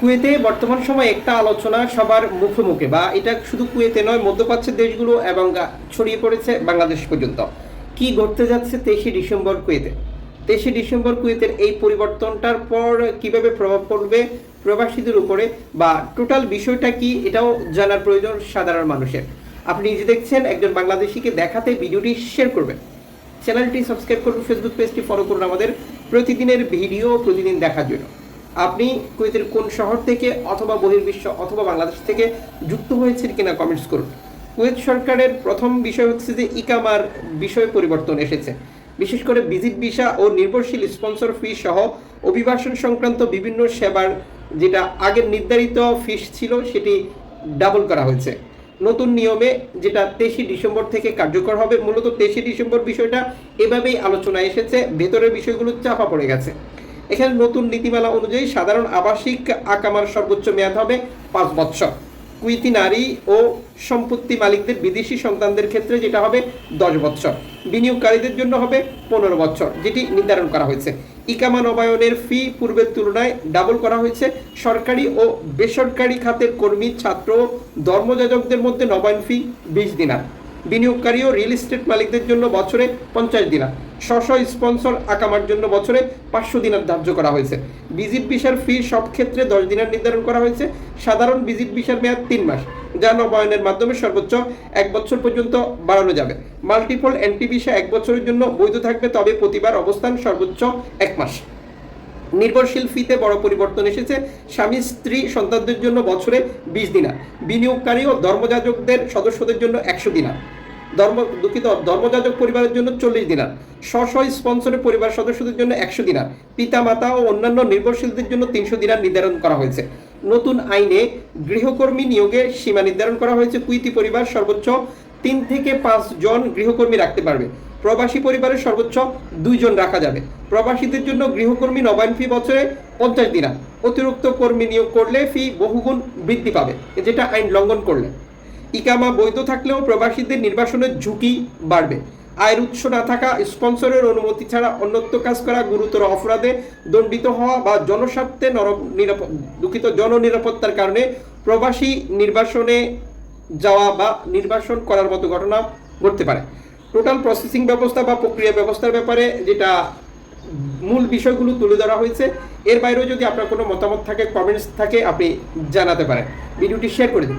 কুয়েতে বর্তমান সময়ে একটা আলোচনা সবার মুখে মুখে বা এটা শুধু কুয়েতে নয়, মধ্যপ্রাচ্যের দেশগুলো এবং ছড়িয়ে পড়েছে বাংলাদেশ পর্যন্ত। কি ঘটতে যাচ্ছে তেইশে ডিসেম্বর কুয়েতে? তেইশে ডিসেম্বর কুয়েতের এই পরিবর্তনটার পর কীভাবে প্রভাব পড়বে প্রবাসীদের উপরে, বা টোটাল বিষয়টা কি এটাও জানার প্রয়োজন সাধারণ মানুষের। আপনি নিজে দেখছেন, একজন বাংলাদেশিকে দেখাতে ভিডিওটি শেয়ার করবেন। চ্যানেলটি সাবস্ক্রাইব করুন, ফেসবুক পেজটি ফলো করুন আমাদের। প্রতিদিনের ভিডিও প্রতিদিন দেখার জন্য। আপনি কুয়েতের কোন শহর থেকে অথবা বহির্বিশ্ব অথবা বাংলাদেশ থেকে যুক্ত হয়েছেন কিনা কমেন্টস করুন। কুয়েত সরকারের প্রথম বিষয় হচ্ছে যে ইকামার বিষয় পরিবর্তন এসেছে। বিশেষ করে ভিজিট ভিসা ও নির্ভরশীল স্পন্সর ফি সহ অভিবাসন সংক্রান্ত বিভিন্ন সেবার যেটা আগের নির্ধারিত ফিস ছিল সেটি ডাবল করা হয়েছে। নতুন নিয়মে যেটা তেইশে ডিসেম্বর থেকে কার্যকর হবে, মূলত তেইশে ডিসেম্বর বিষয়টা এভাবেই আলোচনায় এসেছে, ভেতরের বিষয়গুলো চাপা পড়ে গেছে। এখানে নতুন নীতিমালা অনুযায়ী সাধারণ আবাসিক আকামার সর্বোচ্চ মেয়াদ হবে পাঁচ বৎসর। কুইতি নারী ও সম্পত্তি মালিকদের বিদেশি সন্তানদের ক্ষেত্রে যেটা হবে দশ বৎসর। বিনিয়োগকারীদের জন্য হবে পনেরো বছর যেটি নির্ধারণ করা হয়েছে। ইকামা নবায়নের ফি পূর্বের তুলনায় ডাবল করা হয়েছে। সরকারি ও বেসরকারি খাতের কর্মী, ছাত্র ধর্মযাজকদের মধ্যে নবায়ন ফি বিশ দিনার। বিনিয়োগকারী ও রিয়েল এস্টেট মালিকদের জন্য বছরে পঞ্চাশ দিনার স্ব স্পন্সর আকামার জন্য বছরে পাঁচশো দিনার ধার্য করা হয়েছে। ভিজিট ভিসার ফি সব ক্ষেত্রে দশ দিনার নির্ধারণ করা হয়েছে। সাধারণ ভিজিট ভিসার মেয়াদ তিন মাস, যা নবায়নের মাধ্যমে সর্বোচ্চ এক বছর পর্যন্ত বাড়ানো যাবে। মাল্টিপল এন্টি ভিসা এক বছরের জন্য বৈধ থাকবে, তবে প্রতিবার অবস্থান সর্বোচ্চ এক মাস। নির্ভরশীল ফিতে বড় পরিবর্তন এসেছে। স্বামী, স্ত্রী, সন্তানদের জন্য বছরে বিশ দিনার। বিনিয়োগকারী ও ধর্মযাজকদের সদস্যদের জন্য একশো দিনার। ধর্ম, দুঃখিত, ধর্মযাজক পরিবারের জন্য চল্লিশ দিনার। স্ব স্ব স্পন্সরের পরিবার সদস্যদের জন্য একশো দিনার। পিতা মাতা ও অন্যান্য নির্ভরশীলদের জন্য তিনশো দিনার নির্ধারণ করা হয়েছে। নতুন আইনে গৃহকর্মী নিয়োগের সীমা নির্ধারণ করা হয়েছে। কুইতি পরিবার সর্বোচ্চ তিন থেকে পাঁচ জন গৃহকর্মী রাখতে পারবে। প্রবাসী পরিবারের সর্বোচ্চ দুইজন রাখা যাবে। প্রবাসীদের জন্য গৃহকর্মী নবায়ন ফি বছরে পঞ্চাশ দিনা অতিরিক্ত কর্মী নিয়োগ করলে ফি বহুগুণ বৃদ্ধি পাবে, যেটা আইন লঙ্ঘন করলে। ইকামা বৈধ থাকলেও প্রবাসীদের নির্বাসনের ঝুঁকি বাড়বে। আয়ের উৎস না থাকা স্পন্সরের অনুমতি ছাড়া অন্যত্র কাজ করা গুরুতর অপরাধে দণ্ডিত হওয়া বা জনস্বার্থে দুঃখিত জননিরাপত্তার কারণে প্রবাসী নির্বাসনে যাওয়া বা নির্বাসন করার মতো ঘটনা ঘটতে পারে। টোটাল প্রসেসিং ব্যবস্থা বা প্রক্রিয়া ব্যবস্থার ব্যাপারে যেটা মূল বিষয়গুলো তুলে ধরা হয়েছে, এর বাইরেও যদি আপনার কোনো মতামত থাকে কমেন্টস থাকে, আপনি জানাতে পারেন। ভিডিওটি শেয়ার করে দিন।